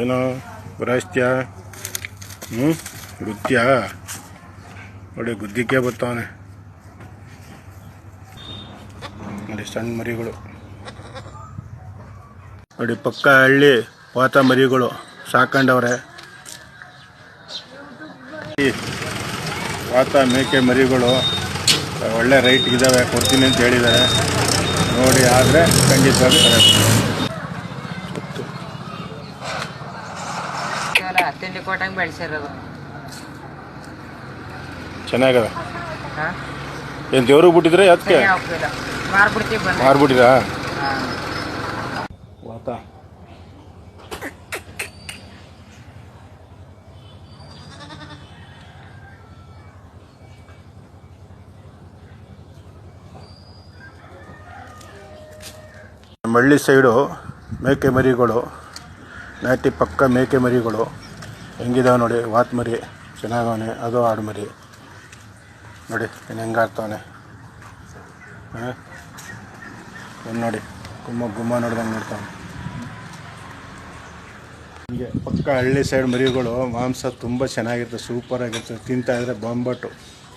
ಏನೋ ಬರಾಯಿಸ್ತ್ಯಾ ಹ್ಞೂ ಗುದ್ದ್ಯಾ ನೋಡಿ ಗುದ್ದಿಕ್ಕೆ ಬರ್ತಾವನೆ ನೋಡಿ, ಸಣ್ಣ ಮರಿಗಳು. ನೋಡಿ, ಪಕ್ಕ ಹಳ್ಳಿ ಪಾತ ಮರಿಗಳು ಸಾಕೊಂಡವ್ರೆ. ವಾತ ಮೇಕೆ ಮರಿಗಳು ಒಳ್ಳೆ ರೈಟ್ ಇದ್ದಾವೆ ಕೊಡ್ತೀನಿ ಅಂತ ಹೇಳಿದ್ದಾರೆ. ನೋಡಿ, ಆದರೆ ಖಂಡಿತವಾಗಿ ತಿಂಡಿ ಕೊಟ್ಟಂಗೆ ಬೆಳೆಸಿರೋದು. ಚೆನ್ನಾಗದ? ಹಾಂ? ಏನು ದೇವ್ರಿಗೆ ಬಿಟ್ಟಿದ್ರೆ ಅದಕ್ಕೆ ಹೋಗ್ತಿಲ್ಲ ಮಾರ್ಬಿಡ್ತೀವಿ ಬಂದು ಮಾರ್ಬಿಟ್ಟಿರಾ? ಹಾಂ. ವಾತ. ಮಳ್ಳಿ ಸೈಡು ಮೇಕೆ ಮರಿಗಳು ನಾಟಿ ಪಕ್ಕ ಮೇಕೆ ಮರಿಗಳು. ಹೆಂಗಿದಾವೆ ನೋಡಿ, ವಾತ್ ಮರಿ, ಚೆನ್ನಾಗವನೆ, ಅದು ಆಡು ಮರಿ. ನೋಡಿ ಇನ್ನು ಹೆಂಗೆ ಆಡ್ತಾವನೆ. ಹಾಂ? ನೋಡಿ, ಗುಮ್ಮ ಗುಮ್ಮ ನೋಡ್ದಂಗೆ ನೋಡ್ತಾವೆ ಹೀಗೆ ಪಕ್ಕ ಹಳ್ಳಿ ಸೈಡ್ ಮರಿಗಳು ಮಾಂಸ ತುಂಬ ಚೆನ್ನಾಗಿರ್ತದೆ ಸೂಪರಾಗಿರ್ತದೆ ತಿಂತಾಯಿದ್ರೆ ಬೊಂಬಟ್ಟು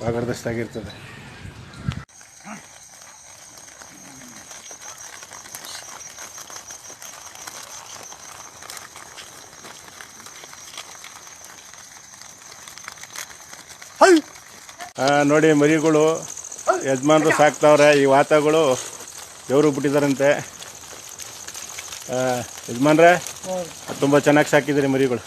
ಬಾಗರ್ದಷ್ಟಾಗಿರ್ತದೆ ನೋಡಿ ಮರಿಗಳು ಯಜಮಾನರು ಸಾಕ್ತಾವ್ರೆ ಈ ವಾತಗಳು ದೇವರು ಬಿಟ್ಟಿದಾರಂತೆ ಯಜಮಾನ್ರೆ ತುಂಬ ಚೆನ್ನಾಗಿ ಸಾಕಿದ್ರಿ ಮರಿಗಳು.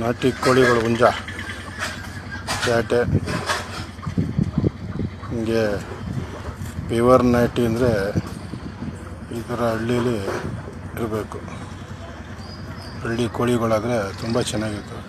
ನಾಟಿ ಕೋಳಿಗಳು ಹುಂಜ. ಚಾಟೆ ಹಿಂಗೆ ಪಿವರ್ ನಾಟಿ ಅಂದರೆ ಈ ಥರ ಹಳ್ಳೀಲಿ ಇರಬೇಕು. ಹಳ್ಳಿ ಕೋಳಿಗಳಾದರೆ ತುಂಬ ಚೆನ್ನಾಗಿರ್ತವೆ.